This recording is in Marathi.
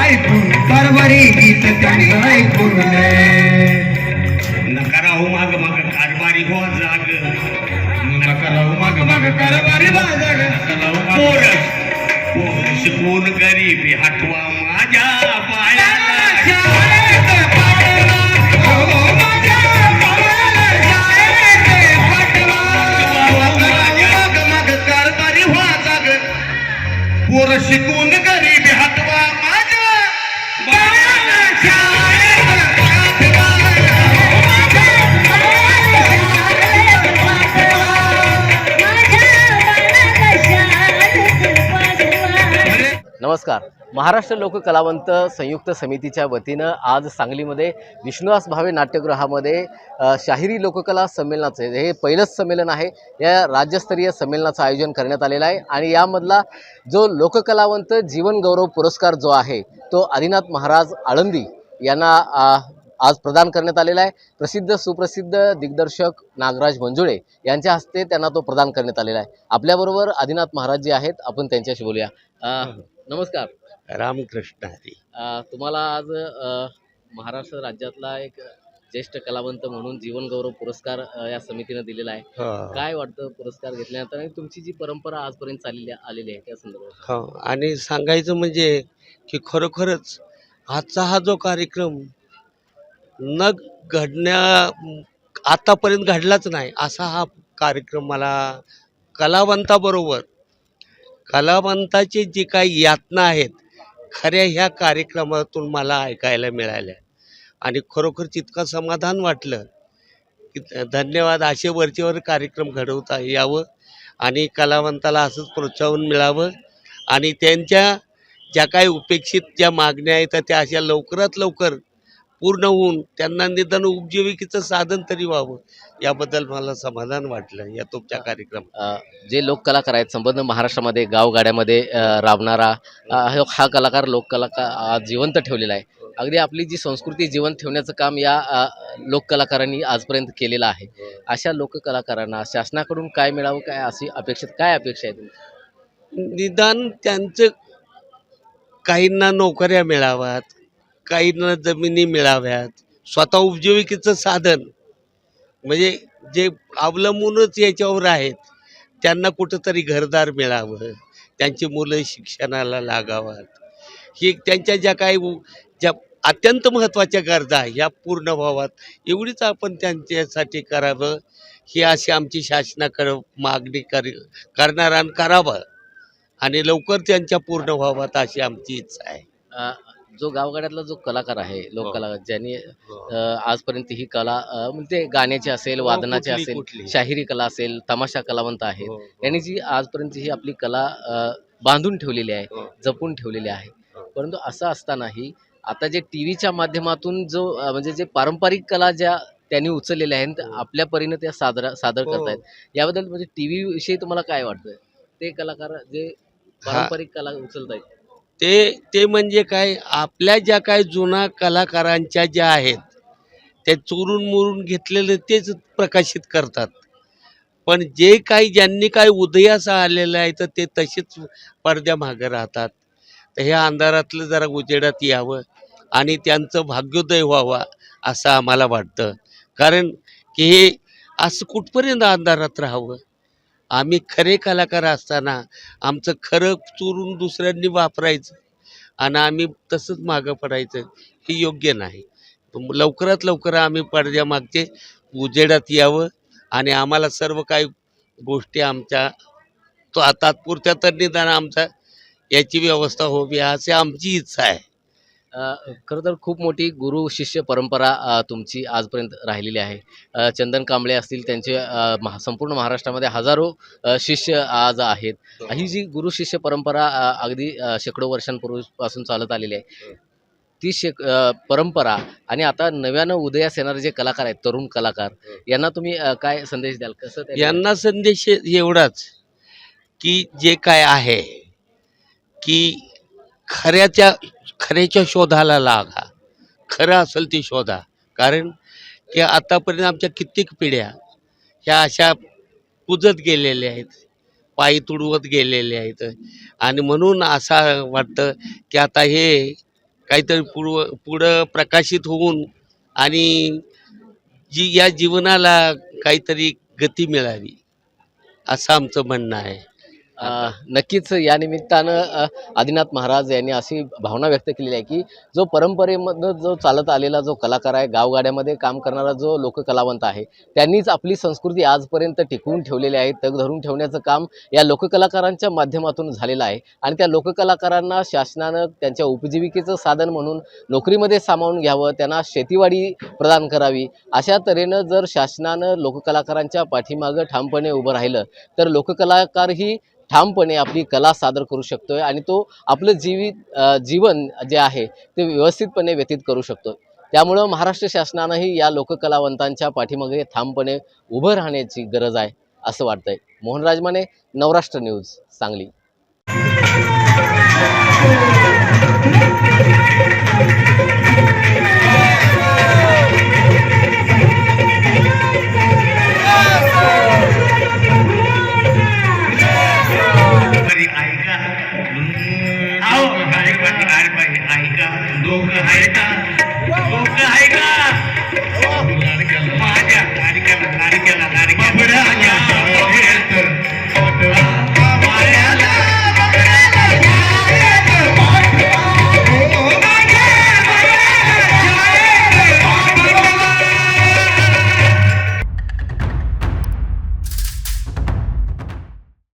ऐकून कारभारी गीत त्यांचं ऐकून नका राहू माग माग कारभारी हो जाग. नका राहू माग माग कारभारी बाजाग पोरस पोरस कोण? गरीबी हटवा माझ्या पायाला नमस्कार. महाराष्ट्र लोककलावंत संयुक्त समितीच्या वतीनं आज सांगलीमध्ये विष्णुदास भावे नाट्यगृहामध्ये शाहिरी लोककला संमेलनाचं हे पहिलंच संमेलन आहे. या राज्यस्तरीय संमेलनाचं आयोजन करण्यात आलेलं आहे आणि यामधला जो लोककलावंत जीवनगौरव पुरस्कार जो आहे तो आदिनाथ महाराज आळंदी यांना आज प्रदान करण्यात आलेला आहे. प्रसिद्ध सुप्रसिद्ध दिग्दर्शक नागराज मंजुळे यांच्या हस्ते त्यांना तो प्रदान करण्यात आलेला आहे. आपल्याबरोबर आदिनाथ महाराज जे आहेत आपण त्यांच्याशी बोलूया. नमस्कार. रामकृष्ण हरी. अ, तुम्हाला आज अ, महाराष्ट्र राज्यातला एक ज्येष्ठ कलावंत म्हणून जीवन गौरव पुरस्कार अ, या समितीनं दिलेला आहे. हो. काय वाटतं पुरस्कार घेतल्यानंतर आणि तुमची जी परंपरा आजपर्यंत चाललेली आलेली आहे त्या संदर्भात? हो. आणि सांगायचं म्हणजे की खरोखरच आजचा हा जो कार्यक्रम न घडण्या आतापर्यंत घडलाच नाही असा हा कार्यक्रम मला कलावंताबरोबर कलावंताची जी काही यातना आहेत खऱ्या ह्या कार्यक्रमातून मला ऐकायला मिळाल्या. आणि खरोखर इतकं समाधान वाटलं की धन्यवाद असे वरचेवर कार्यक्रम घडवता यावं आणि कलावंताला असंच प्रोत्साहन मिळावं. आणि त्यांच्या ज्या काही उपेक्षित ज्या मागण्या आहेत त्या अशा लवकरात लवकर पूर्ण होऊन त्यांना निदान उपजीविकेचं साधन तरी व्हावं याबद्दल मला समाधान वाटलं या तुमच्या कार्यक्रमात. अ, जे लोककलाकार आहेत संबंध महाराष्ट्रामध्ये गावगाड्यामध्ये राबणारा हा- कलाकार लोककलाकार आज जिवंत ठेवलेला आहे. अगदी आपली जी संस्कृती जिवंत ठेवण्याचं काम या लोककलाकारांनी आजपर्यंत केलेलं आहे. अशा लोककलाकारांना शासनाकडून काय मिळावं काय अशी अपेक्षित काय अपेक्षा आहे? निदान त्यांचं काहींना नोकऱ्या मिळाव्यात काहींना जमिनी मिळाव्यात. स्वतः उपजीविकेचं साधन. म्हणजे जे अवलंबूनच याच्यावर आहेत त्यांना कुठंतरी घरदार मिळावं त्यांची मुलं शिक्षणाला लागावात. ही त्यांच्या ज्या काही ज्या अत्यंत महत्त्वाच्या गरजा ह्या पूर्ण व्हाव्यात. एवढीच आपण त्यांच्यासाठी करावं ही अशी आमची शासनाकडं मागणी कर करणारान करावं. आणि लवकर त्यांच्या पूर्ण व्हाव्यात अशी आमची इच्छा आहे. जो गावगाड्यातला जो कलाकार आहे लोककलाकार ज्यांनी अ, आजपर्यंत ही कला म्हणजे गाण्याची असेल वादनाची हो, कुठली- असेल. शाहिरी कला असेल तमाशा कलावंत आहेत हो, यांनी जी आजपर्यंत ही आपली कला बांधून ठेवलेली आहे हो. जपून ठेवलेली आहे हो. परंतु असं असतानाही आता जे टी व्हीच्या माध्यमातून जो म्हणजे जे पारंपरिक कला ज्या त्यांनी उचललेल्या आहेत हो. आपल्या परीने त्या सादर सादर हो. करतायत याबद्दल म्हणजे टी व्ही विषयी तुम्हाला काय वाटतं ते कलाकार जे हा. पारंपरिक कला उचलतायत ते ते म्हणजे काय? आपल्या ज्या काय जुना कलाकारांच्या ज्या आहेत त्या चोरून मोरून घेतलेलं तेच प्रकाशित करतात. पण जे काही ज्यांनी काय उदयास आलेलं आहे तर ते तसेच पडद्या मागे राहतात. तर ह्या अंधारातलं जरा उजेडात यावं आणि त्यांचं भाग्योदय व्हावा असं आम्हाला वाटतं. कारण की हे असं कुठपर्यंत अंधारात राहावं? आम्ही खरे कलाकार असताना आमचं खरं चोरून दुसऱ्यांनी वापरायचं आणि आम्ही तसंच मागं पडायचं हे योग्य नाही. लवकरात लवकर आम्ही पडद्यामागचे उजेडात यावं आणि आम्हाला सर्व काही गोष्टी आमच्या तो तात्पुरत्या तर निदान आमचा याची व्यवस्था होवी अशी आमची इच्छा आहे. खरं तर खूप मोठी गुरु शिष्य परंपरा तुमची आजपर्यंत राहिलेली आहे. चंदन कांबळे असतील त्यांचे महा संपूर्ण महाराष्ट्रामध्ये हजारो शिष्य आज आहेत. ही. जी गुरु शिष्य परंपरा अगदी शेकडो वर्षांपूर्वीपासून चालत आलेली आहे ती शेक परंपरा आणि आता नव्यानं उदयास येणारे जे कलाकार आहेत तरुण कलाकार यांना तुम्ही काय संदेश द्याल? कसं यांना संदेश एवढाच की जे काय आहे की खऱ्याच्या खऱ्याच्या शोधाला लागा. खरं असेल ते शोधा. कारण की आतापर्यंत आमच्या कित्येक पिढ्या ह्या अशा कुजत गेलेल्या आहेत पायी तुडवत गेलेले आहेत. आणि म्हणून असं वाटतं की आता हे काहीतरी पूर्व पुढं प्रकाशित होऊन आणि जी या जीवनाला काहीतरी गती मिळावी असं आमचं म्हणणं आहे. नक्कीच या निमित्तानं आदिनाथ महाराज यांनी अशी भावना व्यक्त केलेली आहे की जो परंपरेमधनं जो चालत आलेला जो कलाकार आहे गावगाड्यामध्ये काम करणारा जो लोककलावंत आहे त्यांनीच आपली संस्कृती आजपर्यंत टिकवून ठेवलेली आहे तग धरून ठेवण्याचं काम या लोककलाकारांच्या माध्यमातून झालेलं आहे. आणि त्या लोककलाकारांना शासनानं त्यांच्या उपजीविकेचं साधन म्हणून नोकरीमध्ये सामावून घ्यावं त्यांना शेतीवाडी प्रदान करावी अशा तऱ्हेनं जर शासनानं लोककलाकारांच्या पाठीमागं ठामपणे उभं राहिलं तर लोककलाकारही ठामपणे आपली कला सादर करू शकतो आहे आणि तो आपलं जीवित जीवन जे आहे ते व्यवस्थितपणे व्यतीत करू शकतो त्यामुळं महाराष्ट्र शासनानंही या लोककलावंतांच्या पाठीमागे ठामपणे उभं राहण्याची गरज आहे असं वाटतंय. मोहन राजमाने नवराष्ट्र न्यूज सांगली. Thank डोकं आहे का